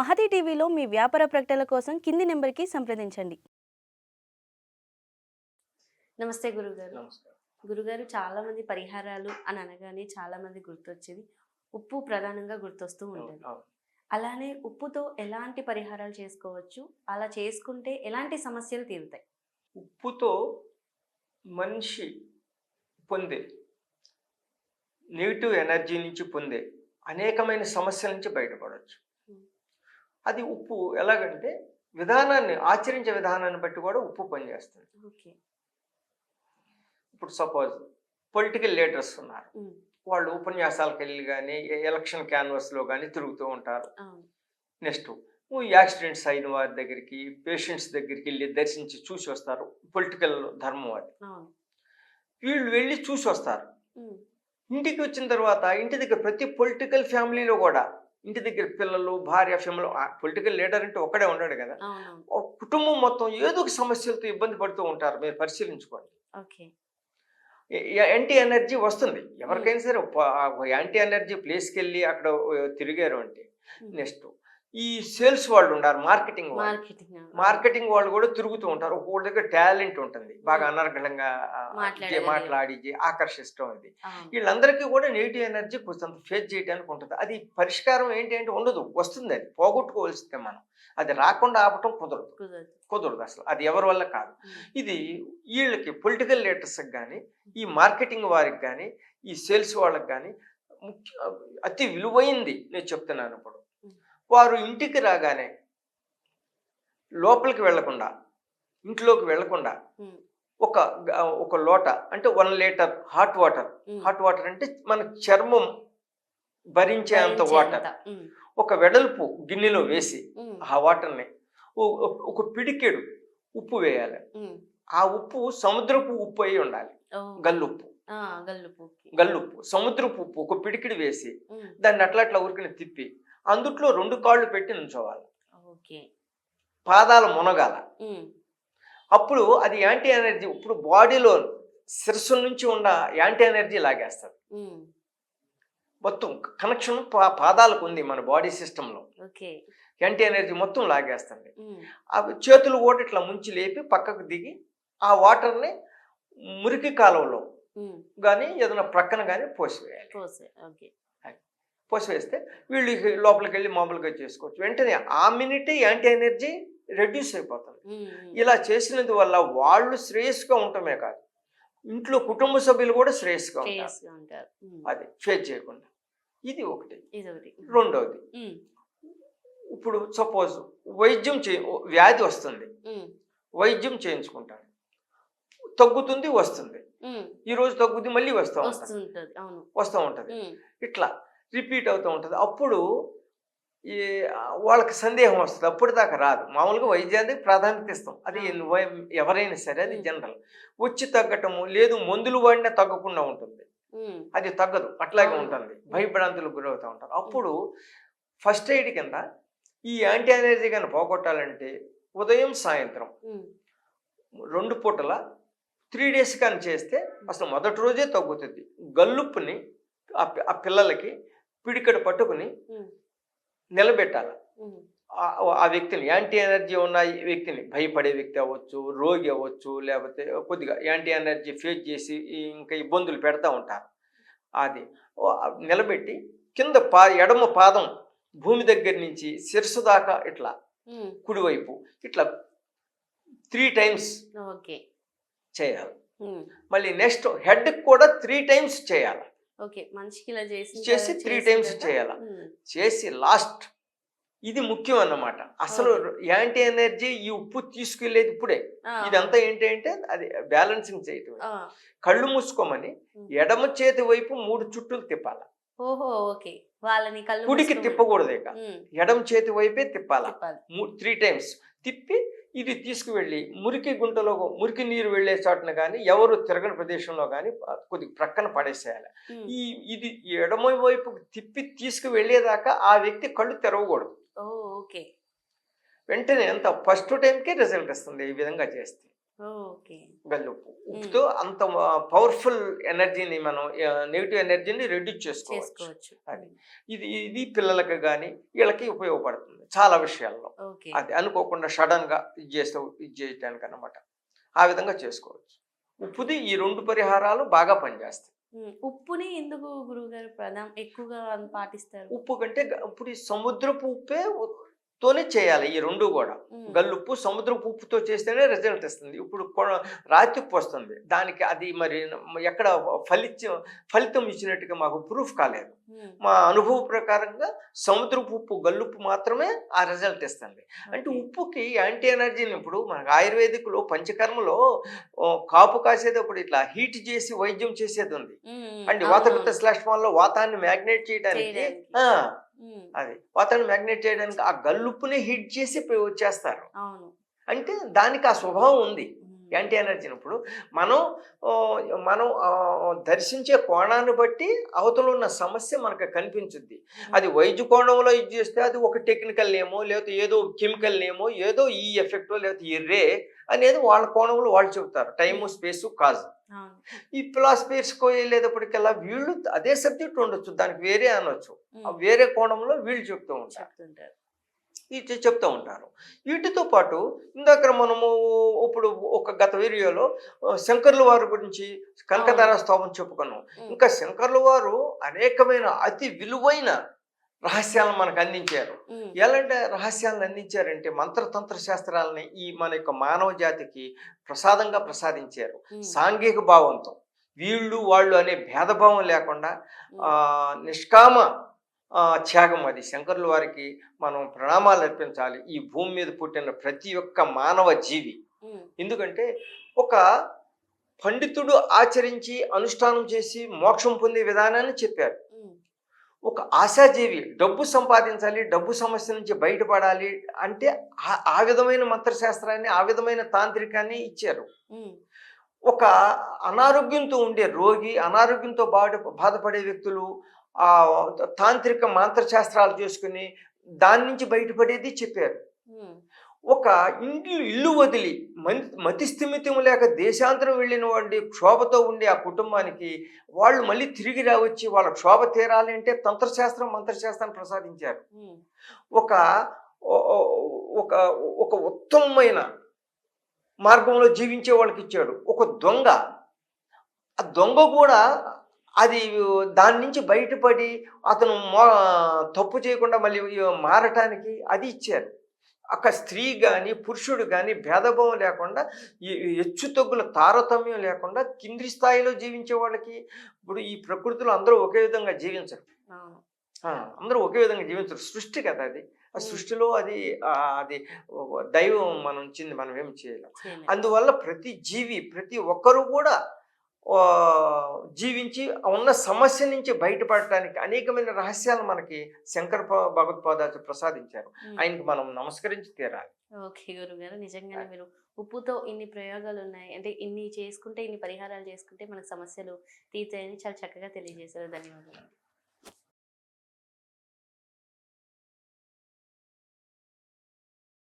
మహతి టీవీలో మీ వ్యాపార ప్రకటనల కోసం కింది నెంబర్కి సంప్రదించండి. నమస్తే గురుగారు. నమస్కారం. గురుగారు చాలా మంది పరిహారాలు అని అనగానే చాలా మంది గుర్తొచ్చేది ఉప్పు ప్రధానంగా గుర్తొస్తూ ఉంటుంది. అలానే ఉప్పుతో ఎలాంటి పరిహారాలు చేసుకోవచ్చు? అలా చేసుకుంటే ఎలాంటి సమస్యలు తీరుతాయి? ఉప్పుతో మనిషి పొందే నెగిటివ్ ఎనర్జీ నుంచి పొందే అనేకమైన సమస్యల నుంచి బయటపడవచ్చు. అది ఉప్పు ఎలాగంటే విధానాన్ని ఆచరించే విధానాన్ని బట్టి కూడా ఉప్పు పనిచేస్తుంది. ఇప్పుడు సపోజ్ పొలిటికల్ లీడర్స్ ఉన్నారు. వాళ్ళు ఉపన్యాసాలకు వెళ్ళి కానీ ఎలక్షన్ క్యాన్వస్లో కానీ తిరుగుతూ ఉంటారు. నెక్స్ట్ యాక్సిడెంట్స్ అయిన వారి దగ్గరికి పేషెంట్స్ దగ్గరికి వెళ్ళి దర్శించి చూసి వస్తారు. పొలిటికల్ ధర్మం అది. అవును. వీళ్ళు వెళ్ళి చూసి వస్తారు. ఇంటికి వచ్చిన తర్వాత ఇంటి దగ్గర ప్రతి పొలిటికల్ ఫ్యామిలీలో కూడా ఇంటి దగ్గర పిల్లలు భార్య ఫ్యామిలీ పొలిటికల్ లీడర్ అంటే ఒక్కడే ఉన్నాడు కదా. కుటుంబం మొత్తం ఏదో ఒక సమస్యలతో ఇబ్బంది పడుతూ ఉంటారు. మీరు పరిశీలించుకోండి. యాంటీ ఎనర్జీ వస్తుంది. ఎవరికైనా సరే యాంటీ ఎనర్జీ ప్లేస్కి వెళ్ళి అక్కడ తిరిగారు అంటే నెక్స్ట్ ఈ సేల్స్ వాళ్ళు ఉన్నారు మార్కెటింగ్ వాళ్ళు. మార్కెటింగ్ వాళ్ళు కూడా తిరుగుతూ ఉంటారు. ఒక్కొక్కటి దగ్గర టాలెంట్ ఉంటుంది. బాగా. అనర్గళంగా. మాట్లాడి ఆకర్షిష్టం అది. వీళ్ళందరికీ కూడా నెగిటివ్ ఎనర్జీ కొంత ఫేస్ చేయడానికి ఉంటుంది. అది పరిష్కారం ఏంటి అంటే ఉండదు వస్తుంది అది. పోగొట్టుకోవాల్సిందే మనం. అది రాకుండా ఆపటం కుదరదు. కుదరదు. అసలు. అది ఎవరి వల్ల కాదు. ఇది వీళ్ళకి పొలిటికల్ లీడర్స్కి కానీ ఈ మార్కెటింగ్ వారికి కానీ ఈ సేల్స్ వాళ్ళకి కానీ ముఖ్య అతి విలువైంది. నేను చెప్తున్నాను ఇప్పుడు. వారు ఇంటికి రాగానే లోపలికి వెళ్ళకుండా ఇంట్లోకి వెళ్ళకుండా ఒక ఒక లోట అంటే one litre hot water. Hot water అంటే మన చర్మం భరించే అంత భరించే వాటర్ ఒక వెడల్పు గిన్నెలో వేసి ఆ వాటర్ని ఒక- పిడికెడు ఉప్పు వేయాలి. ఆ ఉప్పు సముద్రపు ఉప్పు అయి ఉండాలి. గల్లుప్పు. ఆ, గల్లుపుకి గల్లుప్పు సముద్రపు ఉప్పు ఒక పిడికిడి వేసి దాన్ని అట్లా అట్లా ఊరికని తిప్పి అందుట్లో రెండు కాళ్ళు పెట్టి నుంచోవాలి. ఓకే. పాదాలు మునగాల. అప్పుడు అది యాంటీ ఎనర్జీ ఇప్పుడు బాడీలో శిరస్సు నుంచి ఉన్న యాంటీ ఎనర్జీ లాగేస్తుంది. ఉమ్, మొత్తం కనెక్షన్ పాదాలకు ఉంది మన బాడీ సిస్టంలో. యాంటీ ఎనర్జీ మొత్తం లాగేస్తుంది. అవి చేతులు కూడా ఇట్లా ముంచి లేపి పక్కకు దిగి ఆ వాటర్ని మురికి కాలువలో ఉమ్, కానీ ఏదైనా ప్రక్కన కానీ పోసివేయాలి. పోసే ఓకే. పోసివేస్తే వీళ్ళు లోపలికి వెళ్ళి మామూలుగా చేసుకోవచ్చు. వెంటనే ఆ మినిటే యాంటీ ఎనర్జీ రెడ్యూస్ అయిపోతుంది. ఇలా చేసినందు వల్ల వాళ్ళు శ్రేయస్గా ఉండటమే కాదు ఇంట్లో కుటుంబ సభ్యులు కూడా శ్రేయస్గా ఉంటారు. అది ఫేస్ చేయకుండా. ఇది ఒకటి. రెండవది ఇప్పుడు సపోజ్ వైద్యం చే వ్యాధి వస్తుంది. వైద్యం చేయించుకుంటాడు తగ్గుతుంది వస్తుంది. ఈ రోజు తగ్గుద్ది మళ్ళీ వస్తూ ఉంటుంది వస్తూ ఉంటుంది. ఇట్లా రిపీట్ అవుతూ ఉంటుంది. అప్పుడు ఈ వాళ్ళకి సందేహం వస్తుంది. అప్పుడు దాకా రాదు. మామూలుగా వైద్యానికి ప్రాధాన్యత ఇస్తాం. అది ఎవరైనా సరే అది. జనరల్. వచ్చి తగ్గటము లేదు మందులు వాడినా తగ్గకుండా ఉంటుంది. అది తగ్గదు. అట్లాగే. ఉంటుంది. భయభ్రాంతులకు గురవుతూ ఉంటారు. అప్పుడు ఫస్ట్ ఎయిడ్ కింద ఈ యాంటీ ఎనర్జీ కానీ పోగొట్టాలంటే ఉదయం సాయంత్రం రెండు పూటల త్రీ డేస్ కానీ చేస్తే అసలు మొదటి రోజే తగ్గుతుంది. గల్లుప్పుని ఆ పిల్లలకి పిడికడ పట్టుకుని నిలబెట్టాలి. ఆ- వ్యక్తిని యాంటీ ఎనర్జీ ఉన్న వ్యక్తిని భయపడే వ్యక్తి అవ్వచ్చు రోగి అవ్వచ్చు లేకపోతే కొద్దిగా యాంటీ ఎనర్జీ ఫేస్ చేసి ఇంకా ఇబ్బందులు పెడతా ఉంటారు. అది నిలబెట్టి కింద పా ఎడమ పాదం భూమి దగ్గర నుంచి శిరస్సు దాకా ఇట్లా కుడివైపు ఇట్లా త్రీ టైమ్స్ ఓకే. చేయాలి. మళ్ళీ నెక్స్ట్ హెడ్ కూడా త్రీ టైమ్స్ చేయాలి. ఓకే. మనిషికి ఇలా చేసి చేసి three times చేయాల. చేసి లాస్ట్ ఇది ముఖ్యం అన్నమాట. అసలు యాంటీ ఎనర్జీ ఈ ఉప్పు తీసుకెళ్ళేది ఇప్పుడే. ఇదంతా ఏంటి అంటే అది బ్యాలెన్సింగ్ చేయటం కళ్ళు మూసుకోమని. ఎడమ చేతి వైపు మూడు చుట్టులు తిప్పాల. ఓహో ఓకే. వాళ్ళని కళ్ళు కుడికి. తిప్పకూడదు ఇక. ఎడమ చేతి వైపే తిప్పాల. తిప్పాలి. త్రీ టైమ్స్ తిప్పి ఇది తీసుకువెళ్ళి మురికి గుంటలో మురికి నీరు వెళ్ళే చోటన కానీ ఎవరు తిరగని ప్రదేశంలో కానీ కొద్ది ప్రక్కన పడేసేయాలి. ఈ ఇది ఎడమ వైపు తిప్పి తీసుకువెళ్ళేదాకా ఆ వ్యక్తి కళ్ళు తెరవకూడదు. వెంటనే ఎంత ఫస్ట్ టైంకే రిజల్ట్ ఇస్తుంది ఈ విధంగా చేస్తే. గల్లుప్పు ఉప్పుతో అంత పవర్ఫుల్ ఎనర్జీని మనం నెగిటివ్ ఎనర్జీని రెడ్యూస్ చేసుకోవచ్చు. అది. ఇది ఇది పిల్లలకి కానీ వీళ్ళకి ఉపయోగపడుతుంది చాలా విషయాల్లో. అది అనుకోకుండా సడన్గా ఇది చేస్తే ఇది చేయటానికి అనమాట ఆ విధంగా చేసుకోవచ్చు. ఉప్పుది ఈ రెండు పరిహారాలు బాగా పనిచేస్తాయి. ఉప్పుని ఎందుకు గురువుగారు ప్రధాన ఎక్కువగా పాటిస్తారు? ఉప్పు కంటే ఇప్పుడు ఈ సముద్రపు ఉప్పే తోనే చేయాలి ఈ రెండు కూడా. గల్లుప్పు సముద్రపు ఉప్పుతో చేస్తేనే రిజల్ట్ ఇస్తుంది ఇప్పుడు రాతి ఉప్పు వస్తుంది. దానికి అది మరి ఎక్కడ ఫలిత ఫలితం ఇచ్చినట్టుగా మాకు ప్రూఫ్ కాలేదు. మా అనుభవ ప్రకారంగా సముద్రపు ఉప్పు గల్లుప్పు మాత్రమే ఆ రిజల్ట్ ఇస్తుంది. అంటే. ఉప్పుకి యాంటీ ఎనర్జీని ఇప్పుడు మనకు ఆయుర్వేదిక్లో పంచకర్మలో కాపు కాసేటప్పుడు ఇట్లా హీట్ చేసి వైద్యం చేసేది ఉంది. అంటే అవును. శ్లేష్మాల్లో వాతాన్ని మ్యాగ్నేట్ చేయడానికి. అది. వాతాన్ని మ్యాగ్నేట్ చేయడానికి ఆ గల్లుప్పుని హీట్ చేసి పే- చేస్తారు అవును. అంటే దానికి ఆ స్వభావం ఉంది. యాంటీ ఎనర్జీని ఇప్పుడు మనం మనం దర్శించే కోణాన్ని బట్టి అవతల ఉన్న సమస్య మనకు కనిపించుద్ది. అది వైద్య కోణంలో ఇది చేస్తే అది ఒక టెక్నికల్ నేమో లేకపోతే ఏదో కెమికల్ నేమో ఏదో ఈ ఎఫెక్టో లేకపోతే ఈ రే అనేది వాళ్ళ కోణంలో వాళ్ళు చెబుతారు. టైము స్పేసు కాజ్ ఈ ఫిలాసఫీర్స్కో వెళ్ళేటప్పటికల్లా వీళ్ళు అదే సబ్జెక్ట్ ఉండొచ్చు. దానికి వేరే అనొచ్చు. వేరే కోణంలో వీళ్ళు చెప్తూ ఉంటారు. ఇది చెప్తూ ఉంటారు. వీటితో పాటు ఇందాక మనము ఇప్పుడు ఒక గత వీడియోలో శంకర్ల వారి గురించి కనకదార స్తోమం చెప్పుకున్నాం. ఇంకా శంకర్ల వారు అనేకమైన అతి విలువైన రహస్యాలను మనకు అందించారు. ఎలాంటి రహస్యాలను అందించారంటే మంత్రతంత్ర శాస్త్రాలని ఈ మన యొక్క మానవ జాతికి ప్రసాదంగా ప్రసాదించారు. సాంఘిక భావంతో. వీళ్ళు వాళ్ళు అనే భేదభావం లేకుండా నిష్కామ త్యాగం అది. శంకరుల వారికి మనం ప్రణామాలు అర్పించాలి. ఈ భూమి మీద పుట్టిన ప్రతి ఒక్క మానవ జీవి. ఎందుకంటే ఒక పండితుడు ఆచరించి అనుష్ఠానం చేసి మోక్షం పొందే విధానాన్ని చెప్పారు. ఒక ఆశాజీవి డబ్బు సంపాదించాలి డబ్బు సమస్య నుంచి బయటపడాలి అంటే ఆ- ఆ విధమైన మంత్రశాస్త్రాన్ని ఆ విధమైన తాంత్రికాన్ని ఇచ్చారు. ఒక అనారోగ్యంతో ఉండే రోగి అనారోగ్యంతో బాధ బాధపడే వ్యక్తులు తాంత్రిక మంత్రశాస్త్రాలు చేసుకుని దాని నుంచి బయటపడేది చెప్పారు. ఒక ఇంటి ఇల్లు వదిలి మతి మతి స్థిమితం లేక దేశాంతరం వెళ్ళిన వాడి క్షోభతో ఉండే ఆ కుటుంబానికి వాళ్ళు మళ్ళీ తిరిగి రావచ్చి వాళ్ళ క్షోభ తీరాలి అంటే తంత్రశాస్త్రం మంత్రశాస్త్రాన్ని ప్రసాదించారు. ఒక ఒక ఒక ఉత్తమమైన మార్గంలో జీవించే వాళ్ళకి ఇచ్చాడు. ఒక దొంగ. ఆ దొంగ కూడా అది దాని నుంచి బయటపడి అతను మో తప్పు చేయకుండా మళ్ళీ మారటానికి అది ఇచ్చారు. అక్కడ స్త్రీ కానీ పురుషుడు కానీ భేదభావం లేకుండా హెచ్చు తగ్గుల తారతమ్యం లేకుండా కింది స్థాయిలో జీవించే వాళ్ళకి ఇప్పుడు ఈ ప్రకృతిలో అందరూ ఒకే విధంగా జీవించరు. అందరూ ఒకే విధంగా జీవించరు. సృష్టి కదా అది. ఆ. సృష్టిలో అది అది దైవం మనం మనం ఏం చేయలేం. అందువల్ల ప్రతి జీవి ప్రతి ఒక్కరు కూడా జీవించి ఉన్న సమస్య నుంచి బయటపడటానికి అనేకమైన రహస్యాలు మనకి శంకర భ- భగవత్పాదాలు ప్రసాదించారు. ఆయనకి మనం నమస్కరించి తీరాలి. ఓకే గురుగారు నిజంగానే మీరు ఉప్పుతో ఇన్ని ప్రయోగాలు ఉన్నాయి అంటే ఇన్ని చేసుకుంటే ఇన్ని పరిహారాలు చేసుకుంటే మనకు సమస్యలు తీర్చాయని చాలా చక్కగా తెలియజేశారు. ధన్యవాదాలు.